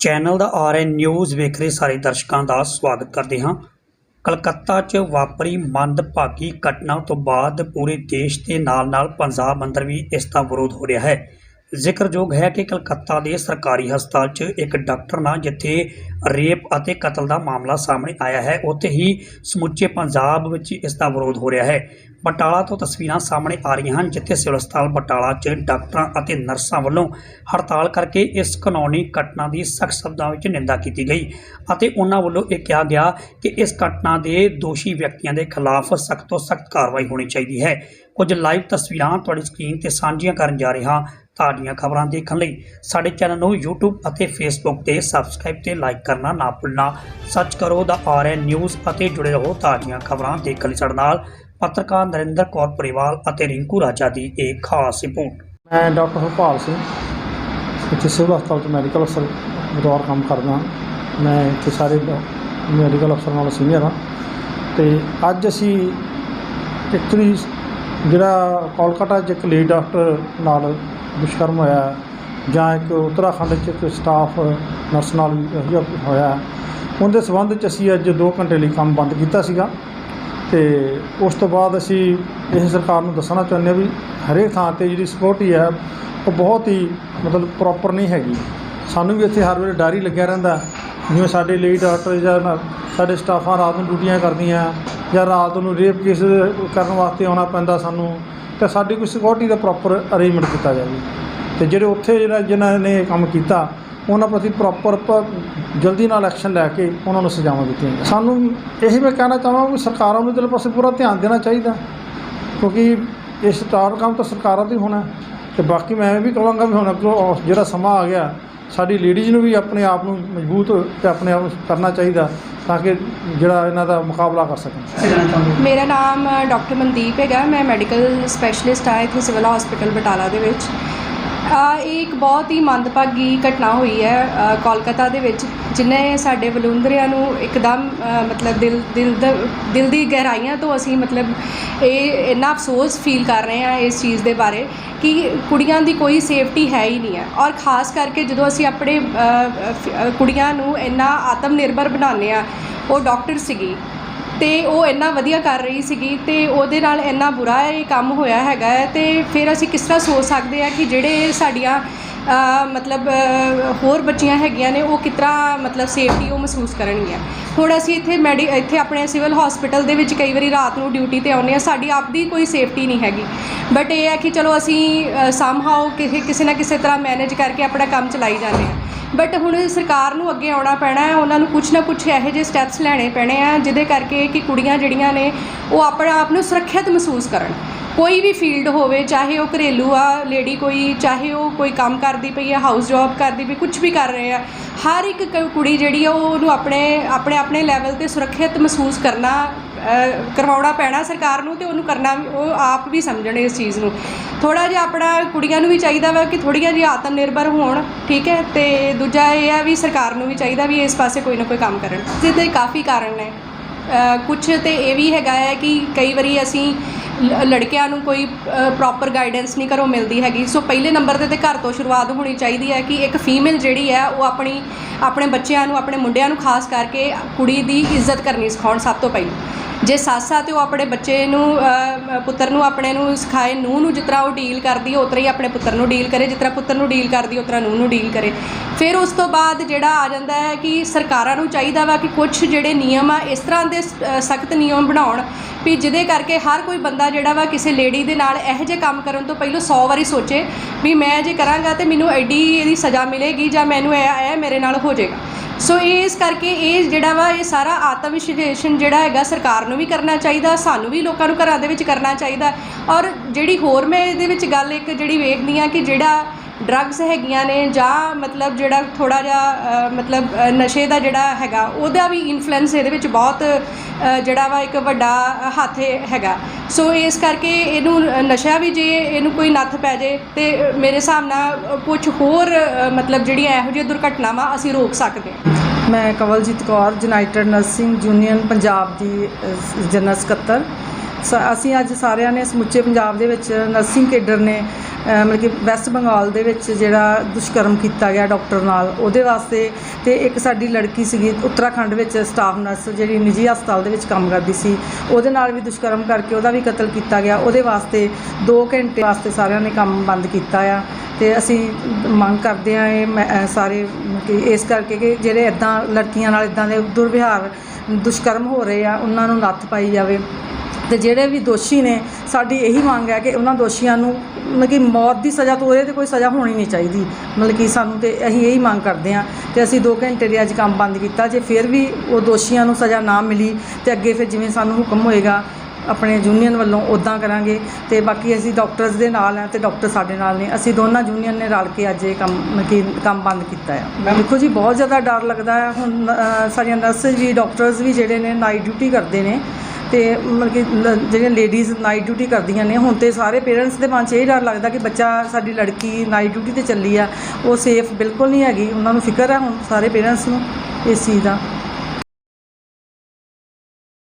Channel ਦਾ RN news ਵੇਖ ਰਹੇ ਸਾਰੇ ਦਰਸ਼ਕਾਂ ਦਾ ਸਵਾਗਤ ਕਰਦੇ ਹਾਂ। ਕਲਕੱਤਾ 'ਚ ਵਾਪਰੀ ਮੰਦਭਾਗੀ ਘਟਨਾ ਤੋਂ ਬਾਅਦ ਪੂਰੇ ਦੇਸ਼ ਦੇ ਨਾਲ-ਨਾਲ ਪੰਜਾਬ ਅੰਦਰ ਵੀ ਇਸ ਦਾ ਵਿਰੋਧ ਹੋ ਰਿਹਾ ਹੈ। ਜ਼ਿਕਰਯੋਗ ਹੈ ਕਿ ਕਲਕੱਤਾ ਦੇ ਸਰਕਾਰੀ ਹਸਪਤਾਲ 'ਚ ਇੱਕ ਡਾਕਟਰ ਨਾਲ ਜਿੱਥੇ ਰੇਪ ਅਤੇ ਕਤਲ ਦਾ ਮਾਮਲਾ ਸਾਹਮਣੇ ਆਇਆ ਹੈ, ਉੱਥੇ ਹੀ ਸਮੁੱਚੇ ਪੰਜਾਬ ਵਿੱਚ ਇਸ ਦਾ ਵਿਰੋਧ ਹੋ ਰਿਹਾ ਹੈ। ਬਟਾਲਾ ਤੋਂ ਤਸਵੀਰਾਂ ਸਾਹਮਣੇ ਆ ਰਹੀਆਂ ਹਨ, ਜਿੱਥੇ ਸਿਵਲ ਹਸਪਤਾਲ ਬਟਾਲਾ 'ਚ ਡਾਕਟਰਾਂ ਅਤੇ ਨਰਸਾਂ ਵੱਲੋਂ ਹੜਤਾਲ ਕਰਕੇ ਇਸ ਕਾਨੂੰਨੀ ਘਟਨਾ ਦੀ ਸਖਤ ਸ਼ਬਦਾਂ ਵਿੱਚ ਨਿੰਦਾ ਕੀਤੀ ਗਈ ਅਤੇ ਉਹਨਾਂ ਵੱਲੋਂ ਇਹ ਕਿਹਾ ਗਿਆ ਕਿ ਇਸ ਘਟਨਾ ਦੇ ਦੋਸ਼ੀ ਵਿਅਕਤੀਆਂ ਦੇ ਖਿਲਾਫ ਸਖਤ ਤੋਂ ਸਖਤ ਕਾਰਵਾਈ ਹੋਣੀ ਚਾਹੀਦੀ ਹੈ। ਕੁਝ ਲਾਈਵ ਤਸਵੀਰਾਂ ਤੁਹਾਡੀ ਸਕਰੀਨ ਤੇ ਸਾਂਝੀਆਂ ਕਰਨ ਜਾ ਰਿਹਾ ਤਾਜ਼ੀਆਂ ਖਬਰਾਂ ਦੇਖਣ ਲਈ ਸਾਡੇ ਚੈਨਲ ਨੂੰ YouTube ਅਤੇ Facebook ਤੇ ਸਬਸਕ੍ਰਾਈਬ ਤੇ ਲਾਈਕ ਕਰਨਾ ਨਾ ਭੁੱਲਣਾ। ਸਰਚ ਕਰੋ ਦਾ ਆਰਐਨ ਨਿਊਜ਼ ਅਤੇ ਜੁੜੇ ਰਹੋ ਤਾਜ਼ੀਆਂ ਖਬਰਾਂ ਦੇਖਣ ਲਈ ਸਾਡੇ ਨਾਲ। ਪੱਤਰਕਾਰ ਨਰਿੰਦਰ ਕੌਰ ਪਰਿਵਾਲ ਅਤੇ ਰਿੰਕੂ ਰਾਜਾ ਦੀ ਇੱਕ ਖਾਸ ਰਿਪੋਰਟ। ਮੈਂ ਡਾਕਟਰ ਹਰਪਾਲ ਸਿੰਘ, ਇੱਥੇ ਸਿਵਲ ਹਸਪਤਾਲ 'ਚ ਮੈਡੀਕਲ ਅਫਸਰ ਬਤੌਰ ਕੰਮ ਕਰਦਾ ਮੈਂ ਇੱਥੇ ਸਾਰੇ ਮੈਡੀਕਲ ਅਫਸਰ ਨਾਲ ਸੀਨੀਅਰ ਹਾਂ। ਤੇ ਅੱਜ ਅਸੀਂ ਐਕਚੁਅਲੀ ਜਿਹੜਾ ਕੋਲਕਾਤਾ 'ਚ ਇੱਕ ਲੇਡੀ ਡਾਕਟਰ ਨਾਲ ਦੁਸ਼ਕਰਮ ਹੋਇਆ ਜਾਂ ਇੱਕ ਉੱਤਰਾਖੰਡ 'ਚ ਇੱਕ ਸਟਾਫ ਨਰਸ ਨਾਲ ਹੋਇਆ ਉਹਦੇ ਸੰਬੰਧ 'ਚ ਅਸੀਂ ਅੱਜ 2 ਘੰਟੇ ਲਈ ਕੰਮ ਬੰਦ ਕੀਤਾ ਸੀਗਾ। ਤੇ ਉਸ ਤੋਂ ਬਾਅਦ ਅਸੀਂ ਇਹ ਸਰਕਾਰ ਨੂੰ ਦੱਸਣਾ ਚਾਹੁੰਦੇ ਹਾਂ ਵੀ ਹਰੇਕ ਥਾਂ ਤੇ ਜਿਹੜੀ ਸਿਕਿਉਰਿਟੀ ਹੈ, ਉਹ ਬਹੁਤ ਹੀ ਮਤਲਬ ਪ੍ਰੋਪਰ ਨਹੀਂ ਹੈਗੀ। ਸਾਨੂੰ ਵੀ ਇੱਥੇ ਹਰ ਵੇਲੇ ਡਰ ਹੀ ਲੱਗਿਆ ਰਹਿੰਦਾ। ਜਿਵੇਂ ਸਾਡੇ ਲਈ ਡਾਕਟਰ ਜਾਂ ਸਾਡੇ ਸਟਾਫਾਂ ਰਾਤ ਨੂੰ ਡਿਊਟੀਆਂ ਕਰਦੀਆਂ, ਜਾਂ ਰਾਤ ਨੂੰ ਰੇਪ ਕੇਸ ਕਰਨ ਵਾਸਤੇ ਆਉਣਾ ਪੈਂਦਾ ਸਾਨੂੰ, ਤੇ ਸਾਡੀ ਕੋਈ ਸਿਕਿਉਰਿਟੀ ਦਾ ਪ੍ਰੋਪਰ ਅਰੇਂਜਮੈਂਟ ਕੀਤਾ ਜਾਵੇ। ਤੇ ਜਿਹੜੇ ਉੱਥੇ ਜਿਹੜਾ ਜਿਨ੍ਹਾਂ ਨੇ ਕੰਮ ਕੀਤਾ ਉਹਨਾਂ ਪ੍ਰਤੀ ਪ੍ਰੋਪਰ ਜਲਦੀ ਨਾਲ ਐਕਸ਼ਨ ਲੈ ਕੇ ਉਹਨਾਂ ਨੂੰ ਸਜ਼ਾਵਾਂ ਦਿੱਤੀਆਂ ਸਾਨੂੰ ਇਹ ਮੈਂ ਕਹਿਣਾ ਚਾਹਾਂਗਾ ਕਿ ਸਰਕਾਰਾਂ ਨੂੰ ਇਹਦੇ ਪਾਸੇ ਪੂਰਾ ਧਿਆਨ ਦੇਣਾ ਚਾਹੀਦਾ, ਕਿਉਂਕਿ ਇਹ ਸਟਾਰ ਕੰਮ ਤਾਂ ਸਰਕਾਰਾਂ ਦਾ ਹੀ ਹੋਣਾ ਤੇ ਬਾਕੀ ਮੈਂ ਇਹ ਵੀ ਕਹਾਂਗਾ ਵੀ ਹੁਣ ਅੱਗੋਂ ਜਿਹੜਾ ਸਮਾਂ ਆ ਗਿਆ, ਸਾਡੀ ਲੇਡੀਜ਼ ਨੂੰ ਵੀ ਆਪਣੇ ਆਪ ਨੂੰ ਮਜ਼ਬੂਤ ਤੇ ਆਪਣੇ ਆਪ ਨੂੰ ਕਰਨਾ ਚਾਹੀਦਾ ਤਾਂ ਕਿ ਜਿਹੜਾ ਇਹਨਾਂ ਦਾ ਮੁਕਾਬਲਾ ਕਰ ਸਕਣ। ਮੇਰਾ ਨਾਮ ਡਾਕਟਰ ਮਨਦੀਪ ਹੈਗਾ, ਮੈਂ ਮੈਡੀਕਲ ਸਪੈਸ਼ਲਿਸਟ ਆ ਇੱਥੇ ਸਿਵਲ ਹਸਪੀਟਲ ਬਟਾਲਾ ਦੇ ਵਿੱਚ। ਇਹ ਇੱਕ ਬਹੁਤ ਹੀ ਮੰਦਭਾਗੀ ਘਟਨਾ ਹੋਈ ਹੈ ਕੋਲਕਾਤਾ ਦੇ ਵਿੱਚ, ਜਿਨੇ ਸਾਡੇ ਵਲੁੰਦਰਿਆਂ ਨੂੰ ਇੱਕਦਮ ਮਤਲਬ ਦਿਲ ਦਿਲ ਦਾ, ਦਿਲ ਦੀ ਗਹਿਰਾਈਆਂ ਤੋਂ ਅਸੀਂ ਮਤਲਬ ਇਹ ਇੰਨਾ ਅਫਸੋਸ ਫੀਲ ਕਰ ਰਹੇ ਹਾਂ ਇਸ ਚੀਜ਼ ਦੇ ਬਾਰੇ ਕਿ ਕੁੜੀਆਂ ਦੀ ਕੋਈ ਸੇਫਟੀ ਹੈ ਹੀ ਨਹੀਂ ਹੈ। ਔਰ ਖਾਸ ਕਰਕੇ ਜਦੋਂ ਅਸੀਂ ਆਪਣੇ ਕੁੜੀਆਂ ਨੂੰ ਇੰਨਾ ਆਤਮ ਨਿਰਭਰ ਬਣਾਉਂਦੇ ਆ ਉਹ ਡਾਕਟਰ ਸੀਗੀ। ਤੇ ਉਹ ਇੰਨਾ ਵਧੀਆ ਕਰ ਰਹੀ ਸੀਗੀ ਤੇ ਉਹਦੇ ਨਾਲ ਇੰਨਾ ਬੁਰਾ ਇਹ ਕੰਮ ਹੋਇਆ ਹੈਗਾ ਹੈ ਤੇ ਫਿਰ ਅਸੀਂ ਕਿਸ ਤਰ੍ਹਾਂ ਸੋਚ ਸਕਦੇ ਆ ਕਿ ਜਿਹੜੇ ਸਾਡੀਆਂ ਮਤਲਬ ਹੋਰ ਬੱਚੀਆਂ ਹੈਗੀਆਂ ਨੇ ਉਹ ਕਿਸ ਤਰ੍ਹਾਂ, ਮਤਲਬ ਸੇਫਟੀ ਉਹ ਮਹਿਸੂਸ ਕਰਨਗੀਆਂ। ਹੁਣ ਅਸੀਂ ਇੱਥੇ ਮੈਡੀ, ਇੱਥੇ ਆਪਣੇ ਸਿਵਲ ਹਸਪੀਟਲ ਦੇ ਵਿੱਚ ਕਈ ਵਾਰੀ ਰਾਤ ਨੂੰ ਡਿਊਟੀ ਤੇ ਆਉਂਦੇ ਆ ਸਾਡੀ ਆਪਦੀ ਕੋਈ ਸੇਫਟੀ ਨਹੀਂ ਹੈਗੀ। ਬਟ ਇਹ ਹੈ ਕਿ ਚਲੋ ਅਸੀਂ ਸਮਹਾਓ ਕਿਸੇ ਕਿਸੇ ਨਾ ਕਿਸੇ ਤਰ੍ਹਾਂ ਮੈਨੇਜ ਕਰਕੇ ਆਪਣਾ ਕੰਮ ਚਲਾਈ ਜਾਂਦੇ ਆ ਬਟ ਹੁਣ ਸਰਕਾਰ ਨੂੰ ਅੱਗੇ ਆਉਣਾ ਪੈਣਾ ਹੈ, ਉਹਨਾਂ ਨੂੰ ਕੁਝ ਨਾ ਕੁਝ ਇਹੋ ਜਿਹੇ ਸਟੈਪਸ ਲੈਣੇ ਪੈਣੇ ਆ, ਜਿਹਦੇ ਕਰਕੇ ਕਿ ਕੁੜੀਆਂ ਜਿਹੜੀਆਂ ਨੇ, ਉਹ ਆਪਣੇ ਆਪ ਨੂੰ ਸੁਰੱਖਿਅਤ ਮਹਿਸੂਸ ਕਰਨ। ਕੋਈ ਵੀ ਫੀਲਡ ਹੋਵੇ, ਚਾਹੇ ਉਹ ਘਰੇਲੂ ਆ ਲੇਡੀ ਕੋਈ, ਚਾਹੇ ਉਹ ਕੋਈ ਕੰਮ ਕਰਦੀ ਪਈ ਆ ਹਾਊਸ ਜੌਬ ਕਰਦੀ ਪਈ ਕੁਝ ਵੀ ਕਰ ਰਹੇ ਆ, ਹਰ ਇੱਕ ਕ- ਕੁੜੀ ਜਿਹੜੀ ਆ ਉਹ ਉਹਨੂੰ ਆਪਣੇ ਆਪਣੇ ਆਪਣੇ ਲੈਵਲ ਤੇ ਸੁਰੱਖਿਅਤ ਮਹਿਸੂਸ ਕਰਨਾ ਕਰਵਾਉਣਾ ਪੈਣਾ ਸਰਕਾਰ ਨੂੰ ਤੇ ਉਹਨੂੰ ਕਰਨਾ ਵੀ- ਉਹ ਆਪ ਵੀ ਸਮਝਣ ਇਸ ਚੀਜ਼ ਨੂੰ। ਥੋੜਾ ਜਿਹਾ ਆਪਣਾ ਕੁੜੀਆਂ ਨੂੰ ਵੀ ਚਾਹੀਦਾ ਵਾ ਕਿ ਥੋੜੀਆਂ ਜਿਹਾ ਆਤਮ ਨਿਰਭਰ ਹੋਣ, ਠੀਕ ਹੈ? ਤੇ ਦੂਜਾ ਇਹ ਆ ਵੀ ਸਰਕਾਰ ਨੂੰ ਵੀ ਚਾਹੀਦਾ ਵੀ ਇਸ ਪਾਸੇ ਕੋਈ ਨਾ ਕੋਈ ਕੰਮ ਕਰਨ। ਜਿਹਦੇ ਕਾਫੀ ਕਾਰਨ ਨੇ। ਕੁਝ ਤੇ ਇਹ ਵੀ ਹੈਗਾ ਹੈ ਕਿ ਕਈ ਵਾਰੀ ਅਸੀਂ ਲ- ਲੜਕਿਆਂ ਨੂੰ ਕੋਈ ਪ੍ਰੋਪਰ ਗਾਈਡੈਂਸ ਨਹੀਂ ਘਰੋਂ ਮਿਲਦੀ ਹੈਗੀ। ਸੋ ਪਹਿਲੇ ਨੰਬਰ ਤੇ ਤੇ ਘਰ ਤੋਂ ਸ਼ੁਰੂਆਤ ਹੋਣੀ ਚਾਹੀਦੀ ਹੈ ਕਿ ਇੱਕ ਫੀਮੇਲ ਜਿਹੜੀ ਹੈ ਉਹ ਆਪਣੀ ਆਪਣੇ ਬੱਚਿਆਂ ਨੂੰ, ਆਪਣੇ ਮੁੰਡਿਆਂ ਨੂੰ ਖਾਸ ਕਰਕੇ ਕੁੜੀ ਦੀ ਇੱਜ਼ਤ ਕਰਨੀ ਸਿਖਾਉਣ ਸਭ ਤੋਂ ਪਹਿਲਾਂ। ਜੇ ਸੱਸ ਆ ਤੇ ਉਹ ਆਪਣੇ ਬੱਚੇ ਨੂੰ ਪੁੱਤਰ ਨੂੰ ਆਪਣੇ ਨੂੰ ਸਿਖਾਏ, ਨੂੰਹ ਨੂੰ ਜਿਸ ਤਰ੍ਹਾਂ ਉਹ ਡੀਲ ਕਰਦੀ ਹੈ ਉਸ ਹੀ ਆਪਣੇ ਪੁੱਤਰ ਨੂੰ ਡੀਲ ਕਰੇ, ਜਿਸ ਤਰ੍ਹਾਂ ਪੁੱਤਰ ਨੂੰ ਡੀਲ ਕਰਦੀ ਉਸ ਤਰ੍ਹਾਂ ਨੂੰ ਡੀਲ ਕਰੇ। ਫਿਰ ਉਸ ਤੋਂ ਬਾਅਦ ਜਿਹੜਾ ਆ ਜਾਂਦਾ ਹੈ ਕਿ ਸਰਕਾਰਾਂ ਨੂੰ ਚਾਹੀਦਾ ਵਾ ਕਿ ਕੁਝ ਜਿਹੜੇ ਨਿਯਮ ਆ, ਇਸ ਤਰ੍ਹਾਂ ਦੇ ਸਖਤ ਨਿਯਮ ਬਣਾਉਣ ਵੀ ਜਿਹਦੇ ਕਰਕੇ ਹਰ ਕੋਈ ਬੰਦਾ ਜਿਹੜਾ ਵਾ ਕਿਸੇ ਲੇਡੀ ਦੇ ਨਾਲ ਇਹੋ ਜਿਹੇ ਕੰਮ ਕਰਨ ਤੋਂ ਪਹਿਲਾਂ 100 ਵਾਰੀ ਸੋਚੇ ਵੀ ਮੈਂ ਜੇ ਕਰਾਂਗਾ ਤੇ ਮੈਨੂੰ ਐਡੀ ਇਹਦੀ ਸਜ਼ਾ ਮਿਲੇਗੀ ਜਾਂ ਮੈਨੂੰ ਇਹ ਇਹ ਮੇਰੇ ਨਾਲ ਹੋ ਜਾਏਗਾ। ਸੋ ਇਸ ਕਰਕੇ ਇਹ ਜਿਹੜਾ ਵਾ ਇਹ ਸਾਰਾ ਆਤਮ ਵਿਸ਼ਲੇਸ਼ਣ ਜਿਹੜਾ ਹੈਗਾ ਸਰਕਾਰ ਨੂੰ ਵੀ ਕਰਨਾ ਚਾਹੀਦਾ, ਸਾਨੂੰ ਵੀ ਲੋਕਾਂ ਨੂੰ ਘਰਾਂ ਦੇ ਵਿੱਚ ਕਰਨਾ ਚਾਹੀਦਾ। ਔਰ ਜਿਹੜੀ ਹੋਰ ਮੈਂ ਇਹਦੇ ਵਿੱਚ ਗੱਲ ਇੱਕ ਜਿਹੜੀ ਵੇਖਦੀ ਆ ਕਿ ਜਿਹੜਾ ਡਰੱਗਸ ਹੈਗੀਆਂ ਨੇ ਜਾਂ ਮਤਲਬ ਜਿਹੜਾ ਥੋੜਾ ਜਿਹਾ ਮਤਲਬ ਨਸ਼ੇ ਦਾ ਜਿਹੜਾ ਹੈਗਾ, ਉਹਦਾ ਵੀ ਇਨਫਲੂਐਂਸ ਇਹਦੇ ਵਿੱਚ ਬਹੁਤ ਜਿਹੜਾ ਵਾ ਇੱਕ ਵੱਡਾ ਹੱਥ ਹੈਗਾ। ਸੋ ਇਸ ਕਰਕੇ ਇਹਨੂੰ ਨਸ਼ਾ ਵੀ ਜੇ ਇਹਨੂੰ ਕੋਈ ਨੱਥ ਪੈ ਜੇ, ਤੇ ਮੇਰੇ ਹਿਸਾਬ ਨਾਲ ਕੁਝ ਹੋਰ ਮਤਲਬ ਜਿਹੜੀਆਂ ਇਹੋ ਜਿਹੀਆਂ ਦੁਰਘਟਨਾਵਾਂ ਅਸੀਂ ਰੋਕ ਸਕਦੇ ਹਾਂ। ਮੈਂ Kawaljit Kaur united nursing union Punjab ਦੀ ਜਨਰਲ ਸਕੱਤਰ। ਸ- ਅਸੀਂ ਅੱਜ ਸਾਰਿਆਂ ਨੇ ਸਮੁੱਚੇ ਪੰਜਾਬ ਦੇ ਵਿੱਚ ਨਰਸਿੰਗ ਕੇਡਰ ਨੇ ਮਤਲਬ ਕਿ ਵੈਸਟ ਬੰਗਾਲ ਦੇ ਵਿੱਚ ਜਿਹੜਾ ਦੁਸ਼ਕਰਮ ਕੀਤਾ ਗਿਆ ਡਾਕਟਰ ਨਾਲ, ਉਹਦੇ ਵਾਸਤੇ ਤੇ ਇੱਕ ਸਾਡੀ ਲੜਕੀ ਸੀਗੀ ਉੱਤਰਾਖੰਡ ਵਿੱਚ ਸਟਾਫ ਨਰਸ ਜਿਹੜੀ ਨਿੱਜੀ ਹਸਪਤਾਲ ਦੇ ਵਿੱਚ ਕੰਮ ਕਰਦੀ ਸੀ। ਉਹਦੇ ਨਾਲ ਵੀ ਦੁਸ਼ਕਰਮ ਕਰਕੇ ਉਹਦਾ ਵੀ ਕਤਲ ਕੀਤਾ ਗਿਆ। ਉਹਦੇ ਵਾਸਤੇ 2 ਘੰਟੇ ਵਾਸਤੇ ਸਾਰਿਆਂ ਨੇ ਕੰਮ ਬੰਦ ਕੀਤਾ ਆ ਤੇ ਅਸੀਂ ਮੰਗ ਕਰਦੇ ਆ ਇਹ ਮੈਂ- ਸਾਰੇ ਕਿ ਇਸ ਕਰਕੇ ਕਿ ਜਿਹੜੇ ਇਦਾਂ ਲੜਕੀਆਂ ਨਾਲ ਇਦਾਂ ਦੇ ਦੁਰਵਿਹਾਰ, ਦੁਸ਼ਕਰਮ ਹੋ ਰਹੇ ਆ, ਉਹਨਾਂ ਨੂੰ ਨੱਥ ਪਾਈ ਜਾਵੇ। ਤੇ ਜਿਹੜੇ ਵੀ ਦੋਸ਼ੀ ਨੇ ਸਾਡੀ ਇਹੀ ਮੰਗ ਹੈ ਕਿ ਉਹਨਾਂ ਦੋਸ਼ੀਆਂ ਨੂੰ ਮਤਲਬ ਕਿ ਮੌਤ ਦੀ ਸਜ਼ਾ ਤੋਂ ਉਹਦੇ ਤੇ ਕੋਈ ਸਜ਼ਾ ਹੋਣੀ ਨਹੀਂ ਚਾਹੀਦੀ। ਮਤਲਬ ਕਿ ਸਾਨੂੰ ਤੇ ਅਸੀਂ ਇਹੀ ਮੰਗ ਕਰਦੇ ਹਾਂ ਤੇ ਅਸੀਂ 2 ਘੰਟੇ ਦੇ ਅੱਜ ਕੰਮ ਬੰਦ ਕੀਤਾ ਜੇ ਫਿਰ ਵੀ ਉਹ ਦੋਸ਼ੀਆਂ ਨੂੰ ਸਜ਼ਾ ਨਾ ਮਿਲੀ ਤੇ ਅੱਗੇ ਫਿਰ ਜਿਵੇਂ ਸਾਨੂੰ ਹੁਕਮ ਹੋਏਗਾ ਆਪਣੇ ਯੂਨੀਅਨ ਵੱਲੋਂ ਉਦਾਂ ਕਰਾਂਗੇ ਤੇ ਬਾਕੀ ਅਸੀਂ ਡਾਕਟਰਸ ਦੇ ਨਾਲ ਆ ਤੇ ਡਾਕਟਰ ਸਾਡੇ ਨਾਲ ਨੇ। ਅਸੀਂ ਦੋਨਾਂ ਯੂਨੀਅਨ ਨੇ ਰਲ ਕੇ ਅੱਜ ਇਹ ਕੰਮ ਕਿ ਕੰਮ ਬੰਦ ਕੀਤਾ ਆ। ਦੇਖੋ ਜੀ ਬਹੁਤ ਜ਼ਿਆਦਾ ਡਰ ਲੱਗਦਾ ਹੈ। ਹੁਣ ਸਾਡੀਆਂ ਨਰਸਿਸ ਵੀ ਡਾਕਟਰਸ ਵੀ ਜਿਹੜੇ ਨੇ ਨਾਈਟ ਡਿਊਟੀ ਕਰਦੇ ਨੇ। ਤੇ ਮਤਲਬ ਕਿ ਲ- ਜਿਹੜੀਆਂ ਲੇਡੀਜ਼ ਨਾਈਟ ਡਿਊਟੀ ਕਰਦੀਆਂ ਨੇ, ਹੁਣ ਤੇ ਸਾਰੇ ਪੇਰੈਂਟਸ ਦੇ ਮਨ 'ਚ ਇਹ ਡਰ ਲੱਗਦਾ ਕਿ ਬੱਚਾ ਸਾਡੀ ਲੜਕੀ ਨਾਈਟ ਡਿਊਟੀ ਤੇ ਚੱਲੀ ਆ, ਉਹ ਸੇਫ ਬਿਲਕੁਲ ਨਹੀਂ ਹੈਗੀ, ਉਹਨਾਂ ਨੂੰ ਫਿਕਰ ਹੈ ਹੁਣ ਸਾਰੇ ਪੇਰੈਂਟਸ ਨੂੰ ਇਸ ਚੀਜ਼ ਦਾ।